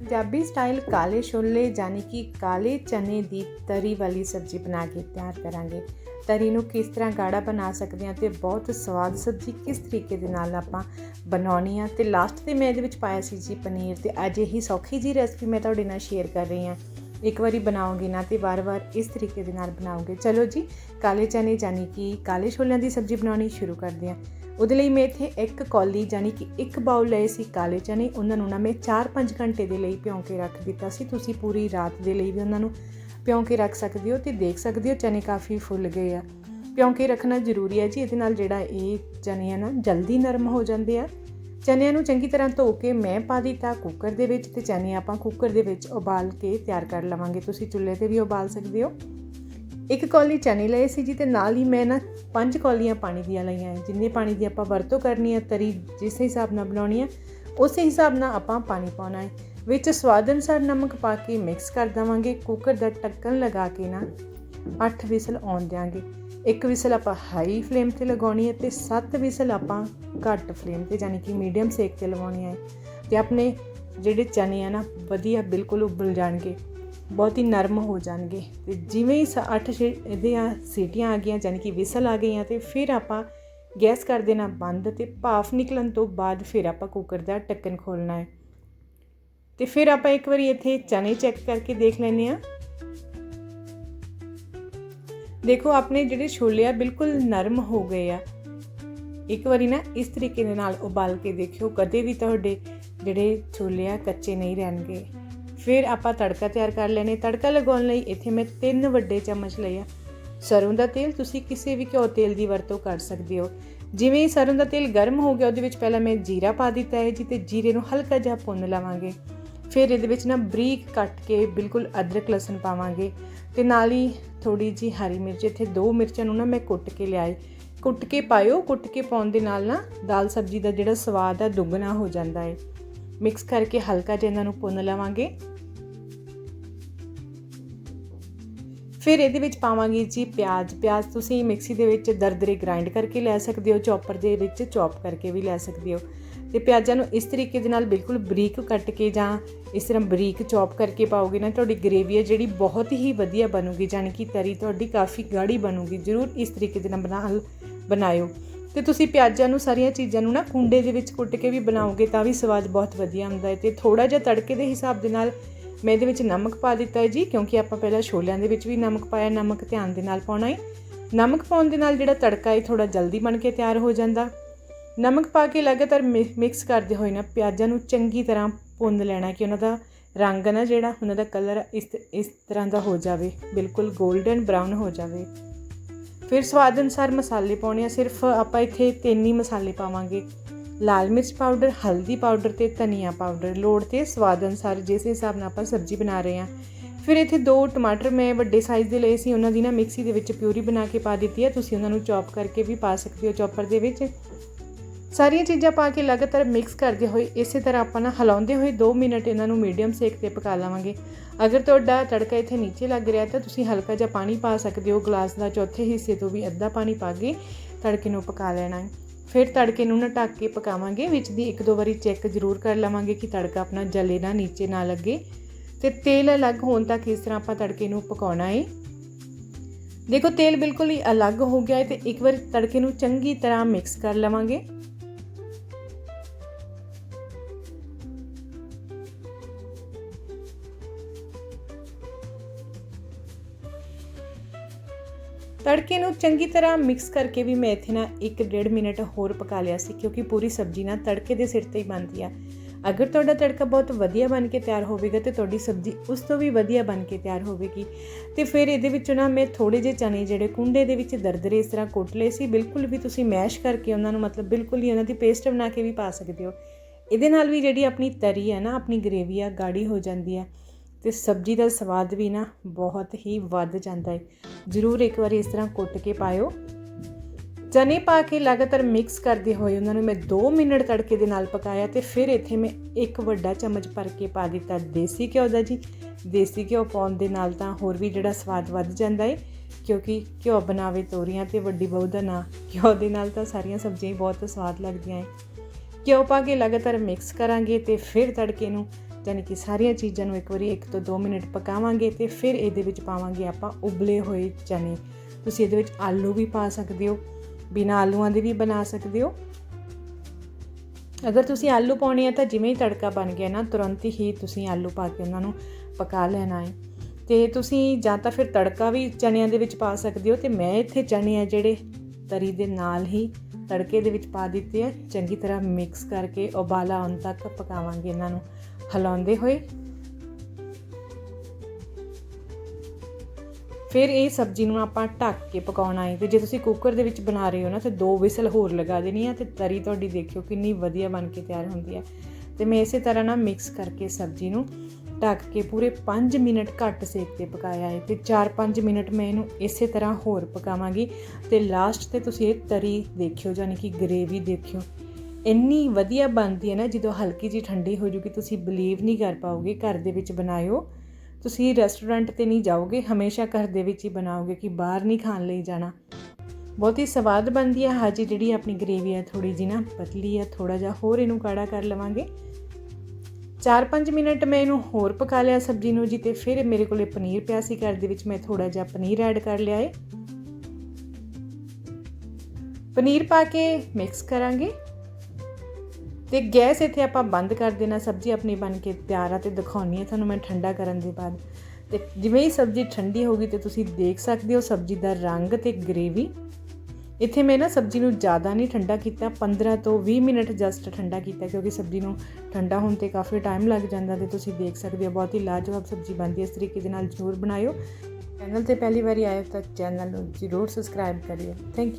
Punjabi style ਕਾਲੇ ਛੋਲੇ ਯਾਨੀ ਕਿ ਕਾਲੇ ਚਨੇ ਦੀ ਤਰੀ ਵਾਲੀ ਸਬਜ਼ੀ ਬਣਾ ਕੇ ਤਿਆਰ ਕਰਾਂਗੇ। ਤਰੀ ਨੂੰ ਕਿਸ ਤਰ੍ਹਾਂ ਗਾੜਾ ਬਣਾ ਸਕਦੇ ਹਾਂ ਤੇ ਬਹੁਤ ਸਵਾਦ ਸਬਜ਼ੀ ਕਿਸ ਤਰੀਕੇ ਦੇ ਨਾਲ ਆਪਾਂ ਬਣਾਉਣੀ ਆ। ਤੇ ਲਾਸਟ ਤੇ ਮੈਂ ਇਹਦੇ ਵਿੱਚ ਪਾਇਆ ਸੀ ਜੀ ਪਨੀਰ ਤੇ ਅੱਜ ਇਹੀ ਸੌਖੀ ਜੀ ਰੈਸਪੀ ਮੈਂ ਤੁਹਾਡੇ ਨਾਲ ਸ਼ੇਅਰ ਕਰ ਰਹੀ ਹਾਂ। ਇੱਕ ਵਾਰੀ ਬਣਾਓਗੇ ਨਾ ਤੇ ਵਾਰ-ਵਾਰ ਇਸ ਤਰੀਕੇ ਦੇ ਨਾਲ ਬਣਾਓਗੇ। ਚਲੋ ਜੀ, ਕਾਲੇ ਚਨੇ ਯਾਨੀ ਕਿ ਕਾਲੇ ਛੋਲਿਆਂ ਦੀ ਸਬਜ਼ੀ ਬਣਾਉਣੀ ਸ਼ੁਰੂ ਕਰਦੇ ਹਾਂ। ਉਹਦੇ ਲਈ ਮੈਂ ਇੱਥੇ ਇੱਕ ਕੌਲੀ ਯਾਨੀ ਕਿ ਇੱਕ ਬਾਉਲ ਲਏ ਸੀ ਕਾਲੇ ਚਨੇ, ਉਹਨਾਂ ਨੂੰ ਨਾ ਮੈਂ 4-5 ਘੰਟੇ ਦੇ ਲਈ ਭਿਉਂ ਕੇ ਰੱਖ ਦਿੱਤਾ ਸੀ। ਤੁਸੀਂ ਪੂਰੀ ਰਾਤ ਦੇ ਲਈ ਵੀ ਉਹਨਾਂ ਨੂੰ ਭਿਉਂ ਕੇ ਰੱਖ ਸਕਦੇ ਹੋ ਤੇ ਦੇਖ ਸਕਦੇ ਹੋ ਚਨੇ ਕਾਫੀ ਫੁੱਲ ਗਏ ਆ। ਭਿਉਂ ਕੇ ਰੱਖਣਾ ਜ਼ਰੂਰੀ ਹੈ ਜੀ, ਇਹਦੇ ਨਾਲ ਜਿਹੜਾ ਇਹ ਚਨੇ ਆ ਨਾ ਜਲਦੀ ਨਰਮ ਹੋ ਜਾਂਦੇ ਆ। ਚਨਿਆਂ ਨੂੰ ਚੰਗੀ ਤਰ੍ਹਾਂ ਧੋ ਕੇ ਮੈਂ ਪਾ ਦਿੱਤਾ ਕੁੱਕਰ ਦੇ ਵਿੱਚ ਤੇ ਚਨੇ ਆਪਾਂ ਕੁੱਕਰ ਦੇ ਵਿੱਚ ਉਬਾਲ ਕੇ ਤਿਆਰ ਕਰ ਲਵਾਂਗੇ। ਤੁਸੀਂ ਚੁੱਲ੍ਹੇ ਤੇ ਵੀ ਉਬਾਲ ਸਕਦੇ ਹੋ। ਇੱਕ ਕੌਲੀ ਚਨੇ ਲਏ ਸੀ ਜੀ ਤੇ ਨਾਲ ਹੀ ਮੈਂ ਨਾ ਪੰਜ ਕੌਲੀਆਂ ਪਾਣੀ ਦੀਆਂ ਲਈਆਂ ਜਿੰਨੇ ਪਾਣੀ ਦੀ ਆਪਾਂ ਵਰਤੋਂ ਕਰਨੀ ਹੈ, ਤਰੀ ਜਿਸ ਹਿਸਾਬ ਨਾਲ ਬਣਾਉਣੀ ਹੈ, ਉਸੇ ਹਿਸਾਬ ਨਾਲ ਆਪਾਂ ਪਾਣੀ ਪਾਉਣਾ ਹੈ। ਵਿੱਚ ਸਵਾਦ ਅਨੁਸਾਰ ਨਮਕ ਪਾ ਕੇ ਮਿਕਸ ਕਰ ਦਵਾਂਗੇ। ਕੁੱਕਰ ਦਾ ਢੱਕਣ ਲਗਾ ਕੇ ਨਾ 8 ਵਿਸਲ ਆਉਣ ਦਿਆਂਗੇ। ਇੱਕ ਵਿਸਲ ਆਪਾਂ ਹਾਈ ਫਲੇਮ ਤੇ ਲਗਾਉਣੀ ਹੈ ਤੇ 7 ਵਿਸਲ ਆਪਾਂ ਘੱਟ ਫਲੇਮ ਤੇ ਯਾਨੀ ਕਿ ਮੀਡੀਅਮ ਸੇਕ ਤੇ ਲਗਾਉਣੀ ਹੈ। ਤੇ ਆਪਣੇ ਜਿਹੜੇ ਚਨੇ ਆ ਨਾ, ਵਧੀਆ ਬਿਲਕੁਲ ਉਬਲ ਜਾਣਗੇ। ਬਹੁਤ ਹੀ ਨਰਮ ਹੋ ਜਾਣਗੇ। ਤੇ ਜਿਵੇਂ ਹੀ 8 ਇਹਦੀਆਂ ਸੀਟੀਆਂ ਆ ਗਈਆਂ ਯਾਨੀ ਕਿ ਵਿਸਲ ਆ ਗਈਆਂ ਤੇ ਫਿਰ ਆਪਾਂ ਗੈਸ ਕਰ ਦੇਣਾ ਬੰਦ ਤੇ ਭਾਫ ਨਿਕਲਣ ਤੋਂ ਬਾਅਦ ਫਿਰ ਆਪਾਂ ਕੁੱਕਰ ਦਾ ਢੱਕਣ ਖੋਲਣਾ ਹੈ। ਤੇ ਫਿਰ ਆਪਾਂ ਇੱਕ ਵਾਰੀ ਇੱਥੇ ਚਨੇ ਚੈੱਕ ਕਰਕੇ ਦੇਖ ਲੈਨੇ ਆ ਦੇਖੋ, ਆਪਣੇ ਜਿਹੜੇ ਛੋਲੇ ਆ ਬਿਲਕੁਲ ਨਰਮ ਹੋ ਗਏ ਆ। ਇੱਕ ਵਾਰੀ ਨਾ ਇਸ ਤਰੀਕੇ ਦੇ ਨਾਲ ਉਬਾਲ ਕੇ ਦੇਖਿਓ, ਕਦੇ ਵੀ ਤੁਹਾਡੇ ਜਿਹੜੇ ਛੋਲੇ ਆ ਕੱਚੇ ਨਹੀਂ ਰਹਿਣਗੇ। ਫਿਰ ਆਪਾਂ ਤੜਕਾ ਤਿਆਰ ਕਰ ਲੈਣੇ ਤੜਕਾ ਲਗਾਉਣ ਲਈ ਇੱਥੇ ਮੈਂ ਤਿੰਨ ਵੱਡੇ ਚਮਚ ਲਏ ਆ। ਸਰੋਂ ਦਾ ਤੇਲ ਤੁਸੀਂ ਕਿਸੇ ਵੀ ਘਿਓ ਤੇਲ ਦੀ ਵਰਤੋਂ ਕਰ ਸਕਦੇ ਹੋ। ਜਿਵੇਂ ਹੀ ਸਰੋਂ ਦਾ ਤੇਲ ਗਰਮ ਹੋ ਗਿਆ, ਉਹਦੇ ਵਿੱਚ ਪਹਿਲਾਂ ਮੈਂ ਜੀਰਾ ਪਾ ਦਿੱਤਾ ਹੈ ਜੀ ਤੇ ਜੀਰੇ ਨੂੰ ਹਲਕਾ ਜਿਹਾ ਭੁੰਨ ਲਵਾਂਗੇ। ਫਿਰ ਇਹਦੇ ਵਿੱਚ ਨਾ ਬਰੀਕ ਕੱਟ ਕੇ ਬਿਲਕੁਲ ਅਦਰਕ ਲਸਣ ਪਾਵਾਂਗੇ ਤੇ ਨਾਲ ਹੀ ਥੋੜੀ ਜੀ ਹਰੀ ਮਿਰਚ, ਇੱਥੇ ਦੋ ਮਿਰਚਾਂ ਨੂੰ ਨਾ ਮੈਂ ਕੁੱਟ ਕੇ ਲਿਆਈ ਕੁੱਟ ਕੇ ਪਾਇਓ, ਕੁੱਟ ਕੇ ਪਾਉਣ ਦੇ ਨਾਲ ਨਾ ਦਾਲ ਸਬਜ਼ੀ ਦਾ ਜਿਹੜਾ ਸਵਾਦ ਆ, ਦੁੱਗਣਾ ਹੋ ਜਾਂਦਾ ਹੈ। ਮਿਕਸ ਕਰਕੇ ਹਲਕਾ ਜਿਹਾ ਇਹਨਾਂ ਨੂੰ ਭੁੰਨ ਲਵਾਂਗੇ। ਫਿਰ ਇਹਦੇ ਵਿੱਚ ਪਾਵਾਂਗੀ ਜੀ ਪਿਆਜ਼। ਪਿਆਜ਼ ਤੁਸੀਂ ਮਿਕਸੀ ਦੇ ਵਿੱਚ ਦਰਦਰੇ ਗ੍ਰਾਈਂਡ ਕਰਕੇ ਲੈ ਸਕਦੇ ਹੋ, ਚੌਪਰ ਦੇ ਵਿੱਚ ਚੌਪ ਕਰਕੇ ਵੀ ਲੈ ਸਕਦੇ ਹੋ। ਤੇ ਪਿਆਜ਼ਾਂ ਨੂੰ ਇਸ ਤਰੀਕੇ ਦੇ ਨਾਲ ਬਿਲਕੁਲ ਬਰੀਕ ਕੱਟ ਕੇ ਜਾਂ ਇਸ ਤਰ੍ਹਾਂ ਬਰੀਕ ਚੌਪ ਕਰਕੇ ਪਾਓਗੇ ਨਾ, ਤੁਹਾਡੀ ਗ੍ਰੇਵੀ ਹੈ ਜਿਹੜੀ ਬਹੁਤ ਹੀ ਵਧੀਆ ਬਣੂਗੀ ਜਾਨੀ ਕਿ ਤਰੀ ਤੁਹਾਡੀ ਕਾਫੀ ਗਾੜੀ ਬਣੂਗੀ। ਜ਼ਰੂਰ ਇਸ ਤਰੀਕੇ ਦੇ ਨਾਲ ਬਣਾ ਬਣਾਇਓ। ਤੇ ਤੁਸੀਂ ਪਿਆਜ਼ਾਂ ਨੂੰ ਸਾਰੀਆਂ ਚੀਜ਼ਾਂ ਨੂੰ ਨਾ ਕੁੰਡੇ ਦੇ ਵਿੱਚ ਕੁੱਟ ਕੇ ਵੀ ਬਣਾਓਗੇ ਤਾਂ ਵੀ ਸਵਾਦ ਬਹੁਤ ਵਧੀਆ ਹੁੰਦਾ ਹੈ। ਤੇ ਥੋੜਾ ਜਿਹਾ ਤੜਕੇ ਦੇ ਹਿਸਾਬ ਦੇ ਨਾਲ ਮੈਂ ਇਹਦੇ ਵਿੱਚ ਨਮਕ ਪਾ ਦਿੱਤਾ ਹੈ ਜੀ, ਕਿਉਂਕਿ ਆਪਾਂ ਪਹਿਲਾਂ ਛੋਲਿਆਂ ਦੇ ਵਿੱਚ ਵੀ ਨਮਕ ਪਾਇਆ, ਨਮਕ ਧਿਆਨ ਦੇ ਨਾਲ ਪਾਉਣਾ ਹੈ। ਨਮਕ ਪਾਉਣ ਦੇ ਨਾਲ ਜਿਹੜਾ ਤੜਕਾ ਹੈ ਥੋੜਾ ਜਲਦੀ ਬਣ ਕੇ ਤਿਆਰ ਹੋ ਜਾਂਦਾ। ਨਮਕ ਪਾ ਕੇ ਲਗਾਤਾਰ ਮਿਕਸ ਕਰਦੇ ਹੋਏ ਨਾ, ਪਿਆਜ਼ਾਂ ਨੂੰ ਚੰਗੀ ਤਰ੍ਹਾਂ ਭੁੰਨ ਲੈਣਾ ਕਿ ਉਹਨਾਂ ਦਾ ਰੰਗ ਨਾ ਜਿਹੜਾ, ਉਹਨਾਂ ਦਾ ਕਲਰ ਇਸ ਇਸ ਤਰ੍ਹਾਂ ਦਾ ਹੋ ਜਾਵੇ, ਬਿਲਕੁਲ 골ਡਨ ਬ੍ਰਾਊਨ ਹੋ ਜਾਵੇ। ਫਿਰ ਸਵਾਦ ਅਨੁਸਾਰ ਮਸਾਲੇ ਪਾਉਣੇ ਆ, ਸਿਰਫ ਆਪਾਂ ਇੱਥੇ ਤਿੰਨ ਹੀ ਮਸਾਲੇ ਪਾਵਾਂਗੇ। ਲਾਲ ਮਿਰਚ ਪਾਊਡਰ, ਹਲਦੀ ਪਾਊਡਰ ਤੇ ਧਨੀਆ ਪਾਊਡਰ। ਲੋੜ ਤੇ ਸਵਾਦ ਅਨੁਸਾਰ ਜਿਸ ਹਿਸਾਬ ਨਾਲ ਆਪਾਂ ਸਬਜ਼ੀ ਬਣਾ ਰਹੇ ਹਾਂ। ਫਿਰ ਇੱਥੇ ਦੋ ਟਮਾਟਰ ਮੈਂ ਵੱਡੇ ਸਾਈਜ਼ ਦੇ ਲਏ ਸੀ, ਉਹਨਾਂ ਦੀ ਨਾ ਮਿਕਸੀ ਦੇ ਵਿੱਚ ਪਿਊਰੀ ਬਣਾ ਕੇ ਪਾ ਦਿੱਤੀ ਹੈ। ਤੁਸੀਂ ਉਹਨਾਂ ਨੂੰ ਚੌਪ ਕਰਕੇ ਵੀ ਪਾ ਸਕਦੇ ਹੋ ਚੌਪਰ ਦੇ ਵਿੱਚ। ਸਾਰੀਆਂ ਚੀਜ਼ਾਂ ਪਾ ਕੇ ਲਗਾਤਾਰ ਮਿਕਸ ਕਰਦੇ ਹੋਏ, ਇਸੇ ਤਰ੍ਹਾਂ ਆਪਾਂ ਨਾ ਹਿਲਾਉਂਦੇ ਹੋਏ 2 ਮਿੰਟ ਇਹਨਾਂ ਨੂੰ ਮੀਡੀਅਮ ਸੇਕ ਤੇ ਪਕਾ ਲਵਾਂਗੇ। ਅਗਰ ਤੁਹਾਡਾ ਤੜਕਾ ਇੱਥੇ ਨੀਚੇ ਲੱਗ ਰਿਹਾ ਤਾਂ ਤੁਸੀਂ ਹਲਕਾ ਜਿਹਾ ਪਾਣੀ ਪਾ ਸਕਦੇ ਹੋ। ਗਲਾਸ ਦਾ ਚੌਥੇ ਹਿੱਸੇ ਤੋਂ ਵੀ ਅੱਧਾ ਪਾਣੀ ਪਾ ਕੇ ਤੜਕੇ ਨੂੰ ਪਕਾ ਲੈਣਾ ਹੈ। ਫਿਰ ਤੜਕੇ ਨੂੰ ਨਾ ਢੱਕ ਕੇ ਪਕਾਵਾਂਗੇ, ਵਿੱਚ ਦੀ ਇੱਕ ਦੋ ਵਾਰੀ ਚੈੱਕ ਜ਼ਰੂਰ ਕਰ ਲਵਾਂਗੇ ਕਿ ਤੜਕਾ ਆਪਣਾ ਜਲੇ ਨਾ ਨੀਚੇ ਨਾ ਲੱਗੇ। ਤੇ ਤੇਲ ਅਲੱਗ ਹੋਣ ਤੱਕ ਇਸ ਤਰ੍ਹਾਂ ਆਪਾਂ ਤੜਕੇ ਨੂੰ ਪਕਾਉਣਾ ਹੈ ਦੇਖੋ, ਤੇਲ ਬਿਲਕੁਲ ਹੀ ਅਲੱਗ ਹੋ ਗਿਆ ਹੈ ਤੇ ਇੱਕ ਵਾਰ ਤੜਕੇ ਨੂੰ ਚੰਗੀ ਤਰ੍ਹਾਂ ਮਿਕਸ ਕਰ ਲਵਾਂਗੇ। ਤੜਕੇ ਨੂੰ ਚੰਗੀ ਤਰ੍ਹਾਂ ਮਿਕਸ ਕਰਕੇ ਵੀ ਮੈਂ ਇੱਥੇ ਨਾ 1.5 ਮਿੰਟ ਹੋਰ ਪਕਾ ਲਿਆ ਸੀ, ਕਿਉਂਕਿ ਪੂਰੀ ਸਬਜ਼ੀ ਨਾ ਤੜਕੇ ਦੇ ਸਿਰ ਤੇ ਹੀ ਬਣਦੀ ਆ। ਅਗਰ ਤੁਹਾਡਾ ਤੜਕਾ ਬਹੁਤ ਵਧੀਆ ਬਣ ਕੇ ਤਿਆਰ ਹੋਵੇਗਾ ਤੇ ਤੁਹਾਡੀ ਸਬਜ਼ੀ ਉਸ ਤੋਂ ਵੀ ਵਧੀਆ ਬਣ ਕੇ ਤਿਆਰ ਹੋਵੇਗੀ। ਤੇ ਫਿਰ ਇਹਦੇ ਵਿੱਚੋਂ ਨਾ ਮੈਂ ਥੋੜੇ ਜਿਹੇ ਚਨੇ ਜਿਹੜੇ ਕੁੰਡੇ ਦੇ ਵਿੱਚ ਦਰਦਰੇ ਇਸ ਤਰ੍ਹਾਂ ਕੁੱਟ ਲਏ ਸੀ, ਬਿਲਕੁਲ ਵੀ ਤੁਸੀਂ ਮੈਸ਼ ਕਰਕੇ ਉਹਨਾਂ ਨੂੰ ਮਤਲਬ ਬਿਲਕੁਲ ਹੀ ਉਹਨਾਂ ਦੀ ਪੇਸਟ ਬਣਾ ਕੇ ਵੀ ਪਾ ਸਕਦੇ ਹੋ। ਇਹਦੇ ਨਾਲ ਵੀ ਜਿਹੜੀ ਆਪਣੀ ਤਰੀ ਹੈ ਨਾ, ਆਪਣੀ ਗ੍ਰੇਵੀ ਆ, ਗਾੜੀ ਹੋ ਜਾਂਦੀ ਹੈ ਤੇ ਸਬਜ਼ੀ ਦਾ ਸਵਾਦ ਵੀ ਨਾ ਬਹੁਤ ਹੀ ਵੱਧ ਜਾਂਦਾ ਹੈ। ਜ਼ਰੂਰ ਇੱਕ ਵਾਰੀ ਇਸ ਤਰ੍ਹਾਂ ਕੁੱਟ ਕੇ ਪਾਇਓ। ਚਨੇ ਪਾ ਕੇ ਲਗਾਤਾਰ ਮਿਕਸ ਕਰਦੇ ਹੋਏ ਉਹਨਾਂ ਨੂੰ ਮੈਂ 2 ਮਿੰਟ ਤੜਕੇ ਦੇ ਨਾਲ ਪਕਾਇਆ ਤੇ ਫਿਰ ਇੱਥੇ ਮੈਂ ਇੱਕ ਵੱਡਾ ਚਮਚ ਭਰ ਕੇ ਪਾ ਦਿੱਤਾ ਦੇਸੀ ਘਿਓ ਦਾ ਜੀ। ਦੇਸੀ ਘਿਓ ਪਾਉਣ ਦੇ ਨਾਲ ਤਾਂ ਹੋਰ ਵੀ ਜਿਹੜਾ ਸਵਾਦ ਵੱਧ ਜਾਂਦਾ ਹੈ, ਕਿਉਂਕਿ ਘਿਓ ਬਣਾਵੇ ਤੋਰੀਆਂ ਤੇ ਵੱਡੀ ਬਹੂ ਦਾ ਨਾਂ। ਘਿਓ ਦੇ ਨਾਲ ਤਾਂ ਸਾਰੀਆਂ ਸਬਜ਼ੀਆਂ ਬਹੁਤ ਸਵਾਦ ਲੱਗਦੀਆਂ ਹੈ। ਘਿਓ ਪਾ ਕੇ ਲਗਾਤਾਰ ਮਿਕਸ ਕਰਾਂਗੇ ਤੇ ਫਿਰ ਤੜਕੇ ਨੂੰ ਯਾਨੀ ਕਿ ਸਾਰੀਆਂ ਚੀਜ਼ਾਂ ਨੂੰ ਇੱਕ ਵਾਰੀ 1 ਤੋਂ 2 ਮਿੰਟ ਪਕਾਵਾਂਗੇ ਤੇ ਫਿਰ ਇਹਦੇ ਵਿੱਚ ਪਾਵਾਂਗੇ ਆਪਾਂ ਉਬਲੇ ਹੋਏ ਚਨੇ। ਤੁਸੀਂ ਇਹਦੇ ਵਿੱਚ ਆਲੂ ਵੀ ਪਾ ਸਕਦੇ ਹੋ, ਬਿਨਾਂ ਆਲੂਆਂ ਦੇ ਵੀ ਬਣਾ ਸਕਦੇ ਹੋ। ਅਗਰ ਤੁਸੀਂ ਆਲੂ ਪਾਉਣੇ ਆ ਤਾਂ ਜਿਵੇਂ ਹੀ ਤੜਕਾ ਬਣ ਗਿਆ ਨਾ, ਤੁਰੰਤ ਹੀ ਤੁਸੀਂ ਆਲੂ ਪਾ ਕੇ ਉਹਨਾਂ ਨੂੰ ਪਕਾ ਲੈਣਾ ਹੈ। ਤੇ ਤੁਸੀਂ ਜਾਂ ਤਾਂ ਫਿਰ ਤੜਕਾ ਵੀ ਚਨਿਆਂ ਦੇ ਵਿੱਚ ਪਾ ਸਕਦੇ ਹੋ ਤੇ ਮੈਂ ਇੱਥੇ ਚਨੇ ਆ ਜਿਹੜੇ ਤਰੀ ਦੇ ਨਾਲ ਹੀ ਤੜਕੇ ਦੇ ਵਿੱਚ ਪਾ ਦਿੱਤੇ ਆ। ਚੰਗੀ ਤਰ੍ਹਾਂ ਮਿਕਸ ਕਰਕੇ ਉਬਾਲਾ ਆਉਣ ਤੱਕ ਪਕਾਵਾਂਗੇ ਇਹਨਾਂ ਨੂੰ। ਹਿਲਾਉਂਦੇ ਹੋਏ। ਫਿਰ ਇਹ ਸਬਜ਼ੀ ਨੂੰ ਆਪਾਂ ਢੱਕ ਕੇ ਪਕਾਉਣਾ ਹੈ ਤੇ ਜੇ ਤੁਸੀਂ ਕੁੱਕਰ ਦੇ ਵਿੱਚ ਬਣਾ ਰਹੇ ਹੋ ਨਾ, ਤੇ ਦੋ ਵਿਸਲ ਹੋਰ ਲਗਾ ਦੇਣੀ ਆ ਤੇ ਤਰੀ ਤੁਹਾਡੀ ਦੇਖਿਓ ਕਿੰਨੀ ਵਧੀਆ ਬਣ ਕੇ ਤਿਆਰ ਹੁੰਦੀ ਹੈ ਤੇ ਮੈਂ ਇਸੇ ਤਰ੍ਹਾਂ ਨਾ ਮਿਕਸ ਕਰਕੇ ਸਬਜ਼ੀ ਨੂੰ ਢੱਕ ਕੇ ਪੂਰੇ 5 ਮਿੰਟ ਘੱਟ ਸੇਕ ਤੇ ਪਕਾਇਆ ਹੈ ਤੇ 4-5 ਮਿੰਟ ਮੈਂ ਇਹਨੂੰ ਇਸੇ ਤਰ੍ਹਾਂ ਹੋਰ ਪਕਾਵਾਂਗੀ ਤੇ ਲਾਸਟ ਤੇ ਤੁਸੀਂ ਇਹ ਤਰੀ ਦੇਖਿਓ, ਯਾਨੀ ਕਿ ਗ੍ਰੇਵੀ ਦੇਖਿਓ। ਇੰਨੀ ਵਧੀਆ ਬਣਦੀ ਹੈ ਨਾ, ਜਦੋਂ ਹਲਕੀ ਜੀ ਠੰਡੀ ਹੋ ਜੂਗੀ, ਤੁਸੀਂ ਬਲੀਵ ਨਹੀਂ ਕਰ ਪਾਓਗੇ, ਘਰ ਦੇ ਵਿੱਚ ਬਣਾਇਓ। ਤੁਸੀਂ ਰੈਸਟੋਰੈਂਟ ਤੇ ਨਹੀਂ ਜਾਓਗੇ, ਹਮੇਸ਼ਾ ਘਰ ਦੇ ਵਿੱਚ ਹੀ ਬਣਾਓਗੇ ਕਿ ਬਾਹਰ ਨਹੀਂ ਖਾਣ ਲਈ ਜਾਣਾ। ਬਹੁਤ ਹੀ ਸਵਾਦ ਬਣਦੀ ਹੈ ਹਾਜੀ ਜਿਹੜੀ ਆਪਣੀ ਗ੍ਰੇਵੀ ਹੈ ਥੋੜੀ ਜੀ ਨਾ ਪਤਲੀ ਹੈ ਥੋੜਾ ਜਿਹਾ ਹੋਰ ਇਹਨੂੰ ਕਾੜਾ ਕਰ ਲਵਾਂਗੇ। 4-5 ਮਿੰਟ ਮੈਂ ਇਹਨੂੰ ਹੋਰ ਪਕਾ ਲਿਆ ਸਬਜ਼ੀ ਨੂੰ ਜੀ, ਤੇ ਫਿਰ ਮੇਰੇ ਕੋਲੇ ਪਨੀਰ ਪਿਆ ਸੀ ਘਰ ਦੇ ਵਿੱਚ, ਮੈਂ ਥੋੜਾ ਜਿਹਾ ਪਨੀਰ ਐਡ ਕਰ ਲਿਆ ਏ। ਪਨੀਰ ਪਾ ਕੇ ਮਿਕਸ ਕਰਾਂਗੇ। ਤੇ ਗੈਸ ਇੱਥੇ ਆਪਾਂ ਬੰਦ ਕਰ ਦੇਣਾ, ਸਬਜ਼ੀ ਆਪਣੀ ਬਣ ਕੇ ਤਿਆਰ ਆ ਤੇ ਦਿਖਾਉਣੀ ਹੈ ਤੁਹਾਨੂੰ ਮੈਂ ਠੰਡਾ ਕਰਨ ਦੇ ਬਾਅਦ। ਤੇ ਜਿਵੇਂ ਹੀ ਸਬਜ਼ੀ ਠੰਡੀ ਹੋ ਗਈ ਤੇ ਤੁਸੀਂ ਦੇਖ ਸਕਦੇ ਹੋ ਸਬਜ਼ੀ ਦਾ ਰੰਗ ਤੇ ਗ੍ਰੇਵੀ ਇੱਥੇ ਮੈਂ ਨਾ ਸਬਜ਼ੀ ਨੂੰ ਜ਼ਿਆਦਾ ਨਹੀਂ ਠੰਡਾ ਕੀਤਾ 15 ਤੋਂ 20 ਮਿੰਟ ਜਸਟ ਠੰਡਾ ਕੀਤਾ ਕਿਉਂਕਿ ਸਬਜ਼ੀ ਨੂੰ ਠੰਡਾ ਹੋਣ ਤੇ ਕਾਫੀ ਟਾਈਮ ਲੱਗ ਜਾਂਦਾ ਤੇ ਤੁਸੀਂ ਦੇਖ ਸਕਦੇ ਹੋ ਬਹੁਤ ਹੀ ਲਾਜਵਾਬ ਸਬਜ਼ੀ ਬਣਦੀ ਹੈ ਇਸ ਤਰੀਕੇ ਦੇ ਨਾਲ ਜ਼ਰੂਰ ਬਣਾਇਓ। ਚੈਨਲ ਤੇ ਪਹਿਲੀ ਵਾਰੀ ਆਏ ਤਾਂ ਚੈਨਲ ਨੂੰ ਜ਼ਰੂਰ ਸਬਸਕ੍ਰਾਈਬ ਕਰਿਓ। ਥੈਂਕ